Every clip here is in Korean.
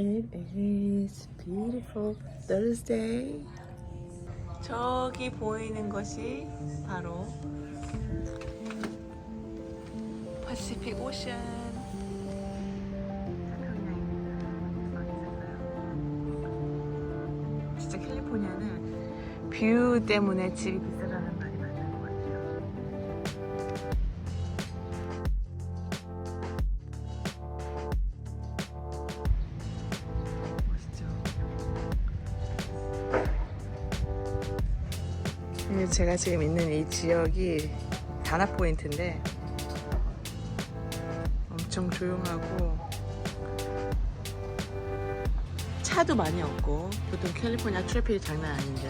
It is beautiful Thursday. 저기 보이는 것이 바로 파시픽 오션. 진짜 캘리포니아는 뷰 때문에 집이 비싸 제가 지금 있는 이 지역이 단합 포인트인데 엄청 조용하고 차도 많이 없고 보통 캘리포니아 트래픽이 장난 아닌데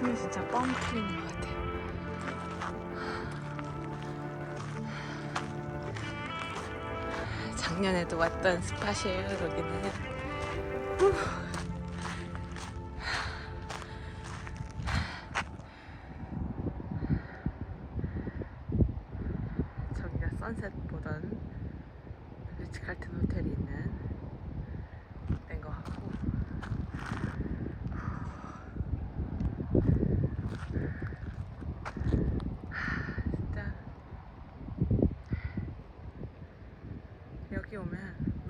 하, 숨이 진짜 뻥 뚫리는 것 같아요. 작년에도 왔던 스팟이에요, 여기는.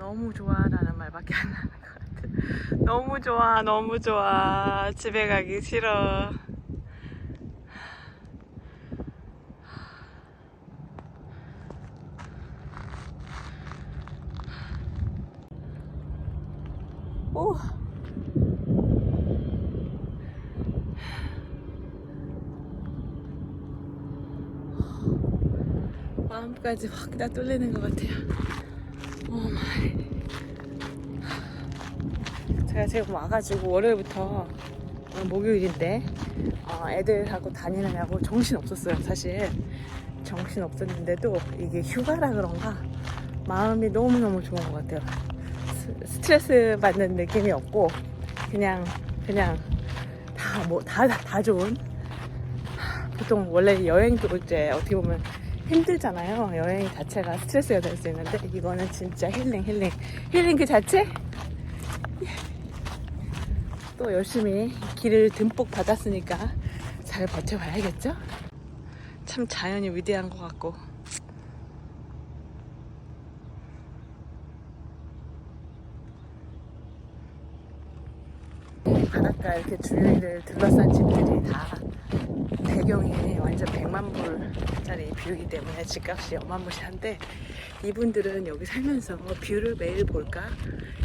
너무 좋아라는 말밖에 안 나는 것 같아. 너무 좋아, 너무 좋아. 집에 가기 싫어. 오. 마음까지 확 다 뚫리는 것 같아요. 제가 지금 와가지고 월요일부터 어, 목요일인데 어, 애들하고 다니느냐고 정신 없었어요. 사실 정신 없었는데도 이게 휴가라 그런가 마음이 너무 너무 좋은 것 같아요. 스- 스트레스 받는 느낌이 없고 그냥 그냥 다 뭐 다 다 좋은 보통 원래 여행도 이제 어떻게 보면 힘들잖아요. 여행 자체가 스트레스가 될 수 있는데 이거는 진짜 힐링 힐링 힐링 그 자체 또 열심히 길을 듬뿍 받았으니까 잘 버텨봐야겠죠? 참 자연이 위대한 것 같고 바닷가 이렇게 주위를 둘러싼 집들이 다 배경이 완전 100만 불짜리 뷰이기 때문에 집값이 어마무시한데 이분들은 여기 살면서 뷰를 매일 볼까?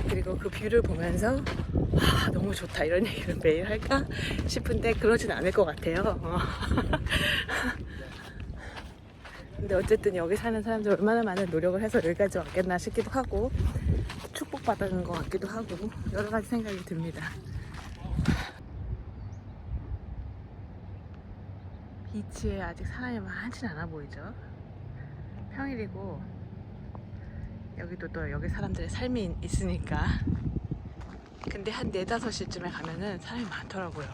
그리고 그 뷰를 보면서 와 너무 좋다 이런 얘기를 매일 할까 싶은데 그러진 않을 것 같아요. 어. 근데 어쨌든 여기 사는 사람들 얼마나 많은 노력을 해서 여기까지 왔겠나 싶기도 하고 축복받은 것 같기도 하고 여러 가지 생각이 듭니다. 비치에 아직 사람이 많진 않아 보이죠? 평일이고 여기도 또 여기 사람들의 삶이 있으니까. 근데 한 네다섯 시쯤에 가면은 사람이 많더라고요.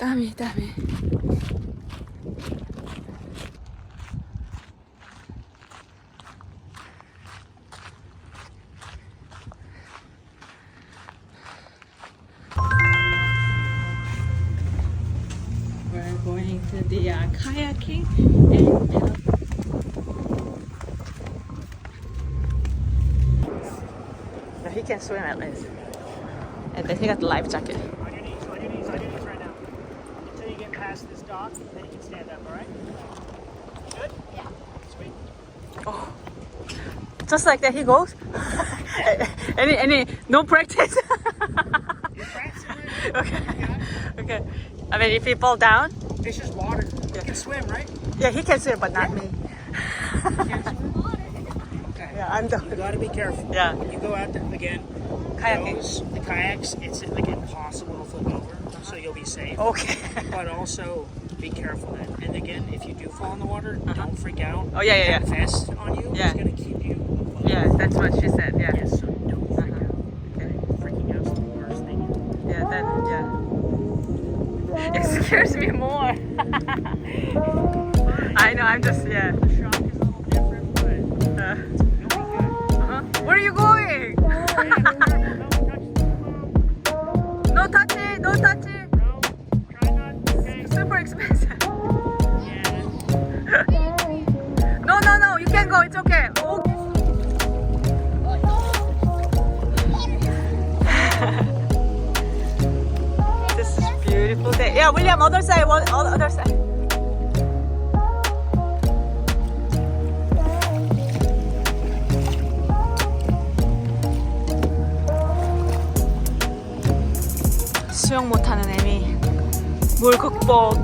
땀이 땀이. Kayaking and paddle. Yeah, he can swim at least. And then he got the life jacket. On your knees, on your knees, on your knees right now. Until you get past this dock, then you can stand up, alright? Good? Yeah. Sweet. Oh. Just like that he goes. any any no practice. You're practicing right now. okay. Okay. I mean if he fall down, It's just water. Yeah. Can swim, right? yeah, he can swim but not me. You swim? Okay. Yeah, I'm You gotta be careful. Yeah. When you go out there, again, Kayaking. those, the kayaks, it's like impossible to flip over, so you'll be safe. Okay. But also, be careful then. And again, if you do fall in the water, uh-huh. don't freak out. Oh, yeah, yeah, That vest on you Yeah. is gonna keep you afloat. Yeah, that's what she said. Yeah. Yes, so don't freak uh-huh. out. Okay. Freaking out's the worst thing. Yeah, that yeah. It scares me more. 수영 못하는 애미 물 극복.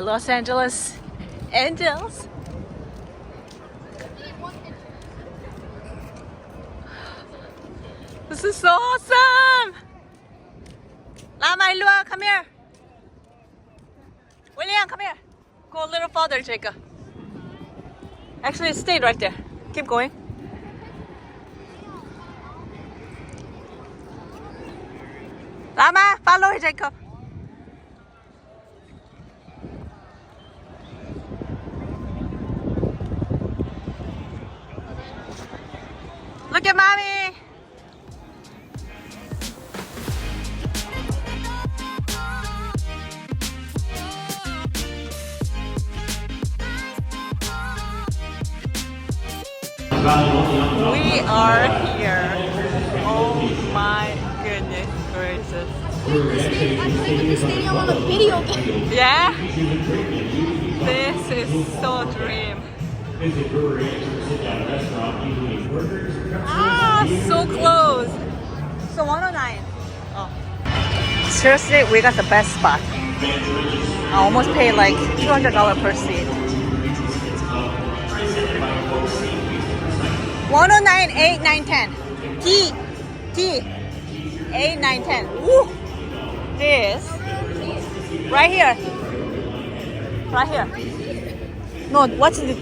Los Angeles Angels. This is so awesome! Lama Ilua, come here. William, come here. Go a little farther, Jacob. Actually, stay right there. Keep going. Lama, follow Jacob. 109. Oh. Seriously, we got the best spot. I almost paid like $200 per seat. 109, 8, 9, 10. D, D, 8, 9, 10. Woo! This, right here. Right here. No, what's the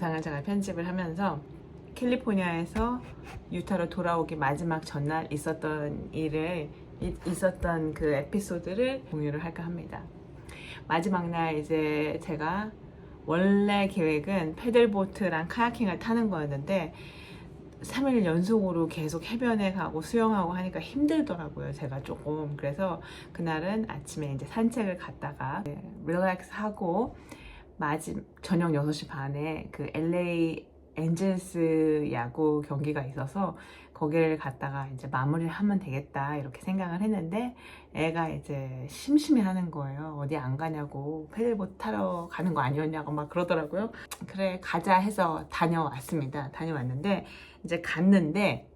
영상을 제가 편집을 하면서 캘리포니아에서 유타로 돌아오기 마지막 전날 있었던 일을 이- 있었던 그 에피소드를 공유를 할까 합니다. 마지막 날 이제 제가 원래 계획은 패들보트랑 카야킹을 타는 거였는데 3일 연속으로 계속 해변에 가고 수영하고 하니까 힘들더라고요. 제가 조금. 그래서 그날은 아침에 이제 산책을 갔다가 릴렉스 하고 마지 저녁 6시 반에 그 LA 엔젤스 야구 경기가 있어서 거기를 갔다가 이제 마무리를 하면 되겠다 이렇게 생각을 했는데 애가 이제 심심해 하는 거예요. 어디 안 가냐고 패들보트 타러 가는 거 아니었냐고 막 그러더라고요. 그래 가자 해서 다녀왔습니다. 다녀왔는데 이제 갔는데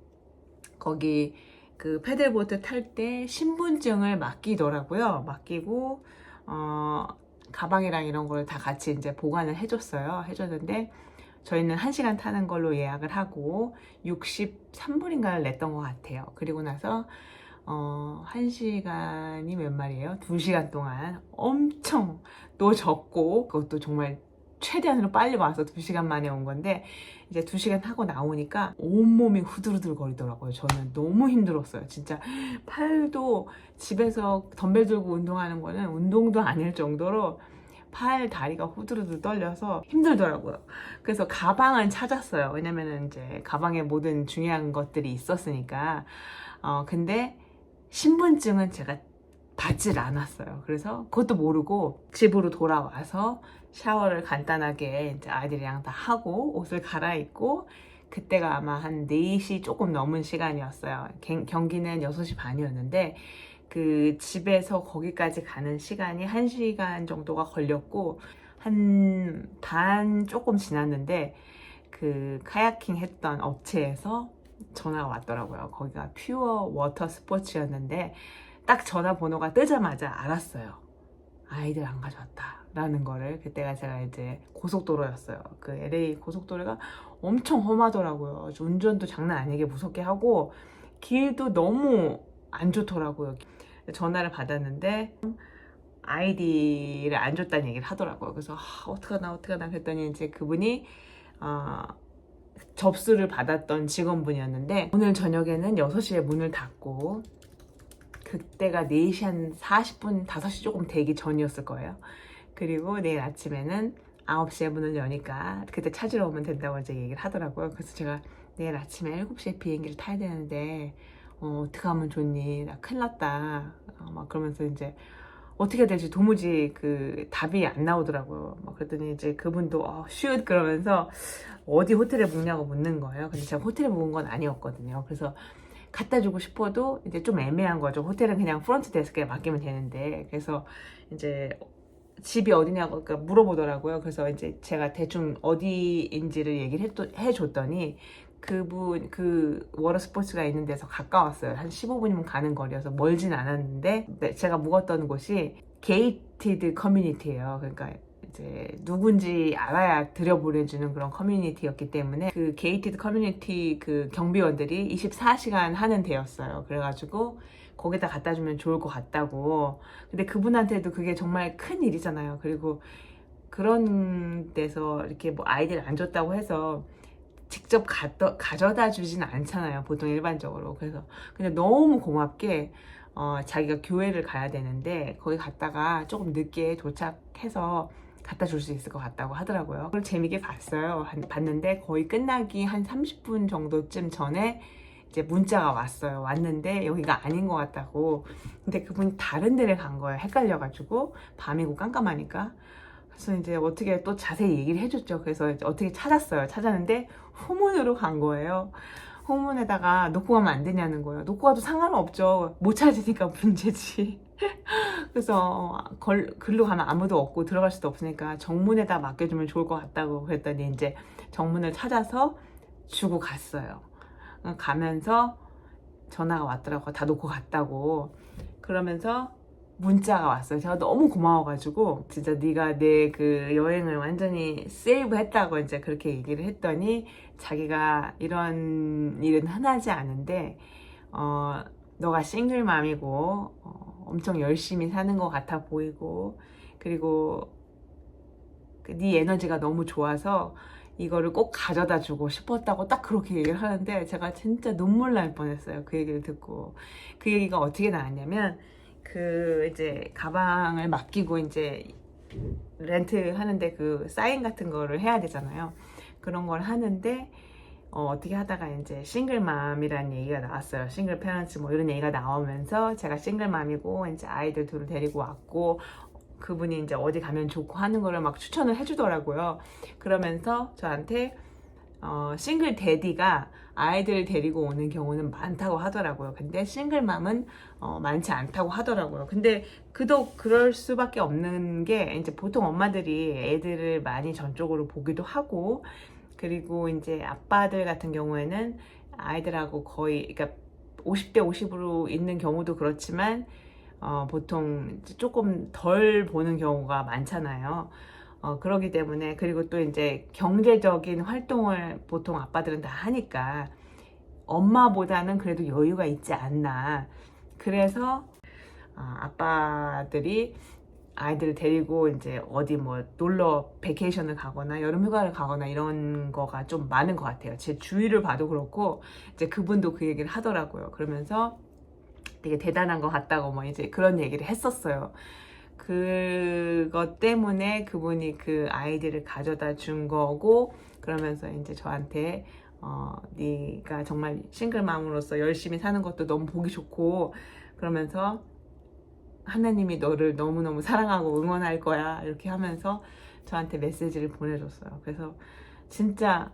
거기 그 패들보트 탈 때 신분증을 맡기더라고요. 맡기고 어 가방이랑 이런 걸 다 같이 이제 보관을 해줬어요. 해줬는데 저희는 1시간 타는 걸로 예약을 하고 63불인가를 냈던 것 같아요. 그리고 나서 어, 1시간이 몇 말이에요? 2시간 동안 엄청 또 적고 그것도 정말 최대한으로 빨리 와서 2시간 만에 온 건데 이제 2시간 하고 나오니까 온몸이 후들후들 거리더라고요. 저는 너무 힘들었어요. 진짜 팔도 집에서 덤벨 들고 운동하는 거는 운동도 아닐 정도로 팔, 다리가 후들후들 떨려서 힘들더라고요. 그래서 가방은 찾았어요. 왜냐면은 이제 가방에 모든 중요한 것들이 있었으니까. 어, 근데 신분증은 제가 받질 않았어요. 그래서 그것도 모르고 집으로 돌아와서 샤워를 간단하게 이제 아이들이랑 다 하고 옷을 갈아입고 그때가 아마 한 4시 조금 넘은 시간이었어요. 갱- 경기는 6시 반이었는데 그 집에서 거기까지 가는 시간이 1시간 정도가 걸렸고 한 반 조금 지났는데 그 카야킹 했던 업체에서 전화가 왔더라고요. 거기가 퓨어 워터 스포츠였는데 딱 전화번호가 뜨자마자 알았어요. 아이들 안 가져왔다 라는 거를 그때가 제가 이제 고속도로였어요. 그 LA 고속도로가 엄청 험하더라고요. 운전도 장난 아니게 무섭게 하고 길도 너무 안 좋더라고요. 전화를 받았는데 아이디를 안 줬다는 얘기를 하더라고요. 그래서 아, 어떡하나 어떡하나 그랬더니 이제 그분이 어, 접수를 받았던 직원분이었는데 오늘 저녁에는 6시에 문을 닫고 그때가 4시 한 40분, 5시 조금 되기 전이었을 거예요. 그리고 내일 아침에는 9시에 문을 여니까 그때 찾으러 오면 된다고 이제 얘기를 하더라고요. 그래서 제가 내일 아침에 7시에 비행기를 타야 되는데 어, 어떻게 하면 좋니? 나 큰일 났다. 어, 막 그러면서 이제 어떻게 될지 도무지 그 답이 안 나오더라고요. 막 그랬더니 이제 그분도 어, 슛 그러면서 어디 호텔에 묵냐고 묻는 거예요. 근데 제가 호텔에 묵은 건 아니었거든요. 그래서 갖다 주고 싶어도 이제 좀 애매한 거죠. 호텔은 그냥 프런트 데스크에 맡기면 되는데 그래서 이제 집이 어디냐고 그러니까 물어보더라고요. 그래서 이제 제가 대충 어디인지를 얘기를 했, 해줬더니 그분 그 워터 스포츠가 있는 데서 가까웠어요. 한 15분이면 가는 거리여서 멀진 않았는데 네, 제가 묵었던 곳이 게이티드 커뮤니티예요. 그러니까 이제 누군지 알아야 들여보내주는 그런 커뮤니티였기 때문에 그 게이티드 커뮤니티 그 경비원들이 24시간 하는 데였어요. 그래가지고 거기다 갖다 주면 좋을 것 같다고. 근데 그분한테도 그게 정말 큰 일이잖아요. 그리고 그런 데서 이렇게 뭐 아이디를 안 줬다고 해서 직접 갖다, 가져다 주진 않잖아요. 보통 일반적으로. 그래서 근데 너무 고맙게 어, 자기가 교회를 가야 되는데 거기 갔다가 조금 늦게 도착해서 갖다 줄 수 있을 것 같다고 하더라고요. 그걸 재밌게 봤어요. 한- 봤는데 거의 끝나기 한 30분 정도쯤 전에 이제 문자가 왔어요. 왔는데 여기가 아닌 것 같다고. 근데 그분이 다른 데를 간 거예요. 헷갈려가지고 밤이고 깜깜하니까. 그래서 이제 어떻게 또 자세히 얘기를 해줬죠. 그래서 어떻게 찾았어요. 찾았는데 후문으로 간 거예요. 후문에다가 놓고 가면 안 되냐는 거예요. 놓고 가도 상관없죠. 못 찾으니까 문제지. 그래서 걸, 글로 가면 아무도 없고 들어갈 수도 없으니까 정문에다 맡겨주면 좋을 것 같다고 그랬더니 이제 정문을 찾아서 주고 갔어요. 가면서 전화가 왔더라고요. 다 놓고 갔다고. 그러면서 문자가 왔어요. 제가 너무 고마워가지고 진짜 네가 내 그 여행을 완전히 세이브 했다고 이제 그렇게 얘기를 했더니 자기가 이런 일은 흔하지 않은데 어 너가 싱글맘이고 어, 엄청 열심히 사는 것 같아 보이고 그리고 그네 에너지가 너무 좋아서 이거를 꼭 가져다 주고 싶었다고 딱 그렇게 얘기를 하는데 제가 진짜 눈물 날 뻔했어요. 그 얘기를 듣고 그 얘기가 어떻게 나왔냐면 그 이제 가방을 맡기고 이제 렌트 하는데 그 사인 같은 거를 해야 되잖아요. 그런 걸 하는데 어, 어떻게 하다가 이제 싱글맘이라는 얘기가 나왔어요. 싱글 페런츠 뭐 이런 얘기가 나오면서 제가 싱글맘이고 이제 아이들 둘을 데리고 왔고 그분이 이제 어디 가면 좋고 하는 거를 막 추천을 해주더라고요. 그러면서 저한테 어, 싱글 데디가 아이들 데리고 오는 경우는 많다고 하더라고요. 근데 싱글맘은 어, 많지 않다고 하더라고요. 근데 그도 그럴 수밖에 없는 게 이제 보통 엄마들이 애들을 많이 전적으로 보기도 하고 그리고 이제 아빠들 같은 경우에는 아이들하고 거의 그러니까 50대 50으로 있는 경우도 그렇지만 어, 보통 조금 덜 보는 경우가 많잖아요. 어, 그러기 때문에 그리고 또 이제 경제적인 활동을 보통 아빠들은 다 하니까 엄마보다는 그래도 여유가 있지 않나. 그래서 아, 아빠들이 아이들을 데리고 이제 어디 뭐 놀러 베케이션을 가거나 여름 휴가를 가거나 이런 거가 좀 많은 것 같아요. 제 주위를 봐도 그렇고 이제 그분도 그 얘기를 하더라고요. 그러면서 되게 대단한 것 같다고 뭐 이제 그런 얘기를 했었어요. 그것 때문에 그분이 그 아이디를 가져다 준 거고 그러면서 이제 저한테 어 네가 정말 싱글맘으로서 열심히 사는 것도 너무 보기 좋고 그러면서 하나님이 너를 너무너무 사랑하고 응원할 거야 이렇게 하면서 저한테 메시지를 보내줬어요. 그래서 진짜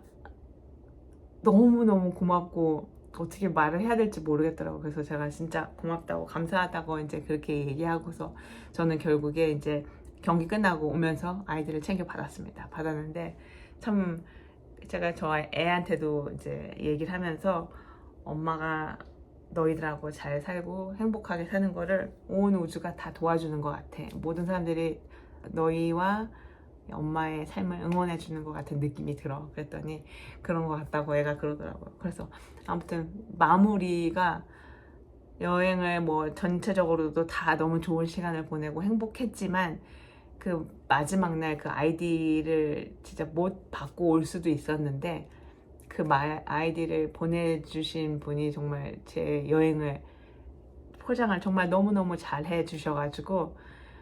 너무너무 고맙고 어떻게 말을 해야 될지 모르겠더라고요. 그래서 제가 진짜 고맙다고 감사하다고 이제 그렇게 얘기하고서 저는 결국에 이제 경기 끝나고 오면서 아이들을 챙겨 받았습니다. 받았는데 참 제가 저 애한테도 이제 얘기를 하면서 엄마가 너희들하고 잘 살고 행복하게 사는 거를 온 우주가 다 도와주는 것 같아. 모든 사람들이 너희와 엄마의 삶을 응원해 주는 것 같은 느낌이 들어. 그랬더니 그런 것 같다고 애가 그러더라고요. 그래서 아무튼 마무리가 여행을 뭐 전체적으로도 다 너무 좋은 시간을 보내고 행복했지만 그 마지막 날 그 아이디를 진짜 못 받고 올 수도 있었는데 그 마- 아이디를 보내주신 분이 정말 제 여행을 포장을 정말 너무너무 잘 해주셔가지고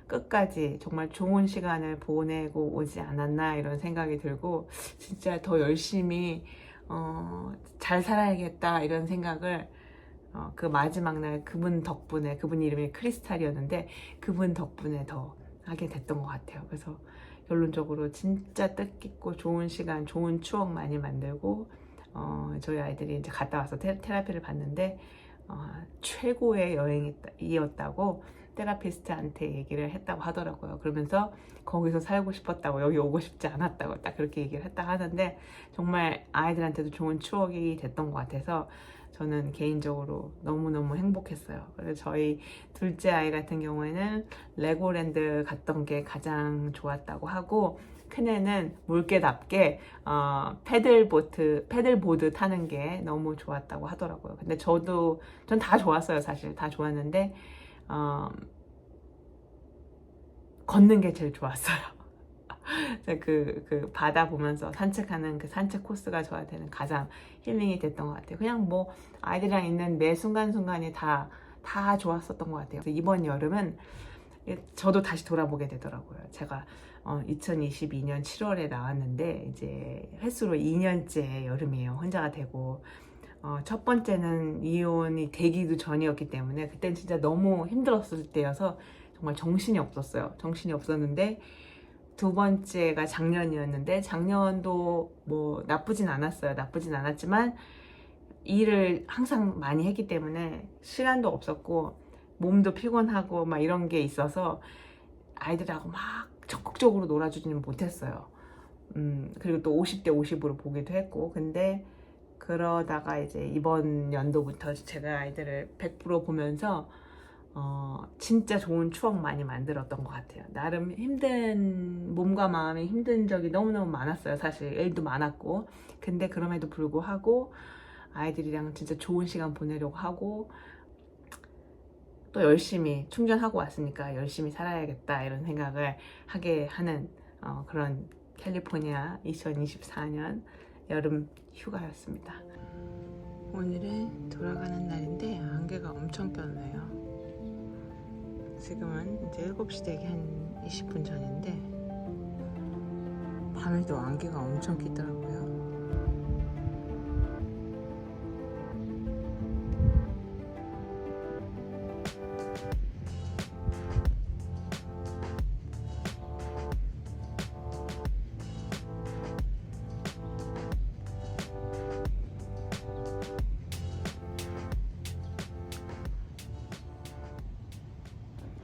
끝까지 정말 좋은 시간을 보내고 오지 않았나 이런 생각이 들고 진짜 더 열심히 어, 잘 살아야겠다 이런 생각을 어, 그 마지막 날 그분 덕분에 그분 이름이 크리스탈이었는데 그분 덕분에 더 하게 됐던 것 같아요. 그래서 결론적으로 진짜 뜻깊고 좋은 시간, 좋은 추억 많이 만들고 어, 저희 아이들이 이제 갔다 와서 테, 테라피를 받는데 어, 최고의 여행이었다고 테라피스트한테 얘기를 했다고 하더라고요. 그러면서 거기서 살고 싶었다고 여기 오고 싶지 않았다고 딱 그렇게 얘기를 했다 하는데 정말 아이들한테도 좋은 추억이 됐던 것 같아서 저는 개인적으로 너무너무 행복했어요. 그래서 저희 둘째 아이 같은 경우에는 레고랜드 갔던 게 가장 좋았다고 하고 큰애는 물개답게 어, 패들보트, 패들보드 타는 게 너무 좋았다고 하더라고요. 근데 저도 전 다 좋았어요, 사실 다 좋았는데 어, 걷는 게 제일 좋았어요. 그, 그 바다 보면서 산책하는 그 산책 코스가 저한테는 가장 힐링이 됐던 것 같아요. 그냥 뭐 아이들이랑 있는 매 순간순간이 다, 다 좋았었던 것 같아요. 이번 여름은 저도 다시 돌아보게 되더라고요. 제가 어, 2022년 7월에 나왔는데 이제 횟수로 2년째 여름이에요. 혼자가 되고 어, 첫 번째는 이혼이 되기도 전이었기 때문에 그땐 진짜 너무 힘들었을 때여서 정말 정신이 없었어요. 정신이 없었는데 두 번째가 작년이었는데 작년도 뭐 나쁘진 않았어요. 나쁘진 않았지만 일을 항상 많이 했기 때문에 시간도 없었고 몸도 피곤하고 막 이런 게 있어서 아이들하고 막 적극적으로 놀아주지는 못했어요. 음, 그리고 또 50대 50으로 보기도 했고 근데 그러다가 이제 이번 연도부터 제가 아이들을 100% 보면서 어, 진짜 좋은 추억 많이 만들었던 것 같아요. 나름 힘든, 몸과 마음이 힘든 적이 너무너무 많았어요. 사실 일도 많았고. 근데 그럼에도 불구하고 아이들이랑 진짜 좋은 시간 보내려고 하고 또 열심히 충전하고 왔으니까 열심히 살아야겠다 이런 생각을 하게 하는 어, 그런 캘리포니아 2024년 여름 휴가였습니다. 오늘은 돌아가는 날인데 안개가 엄청 꼈네요. 지금은 이제 7시 되기 한 20분 전인데 밤에도 안개가 엄청 끼더라고요.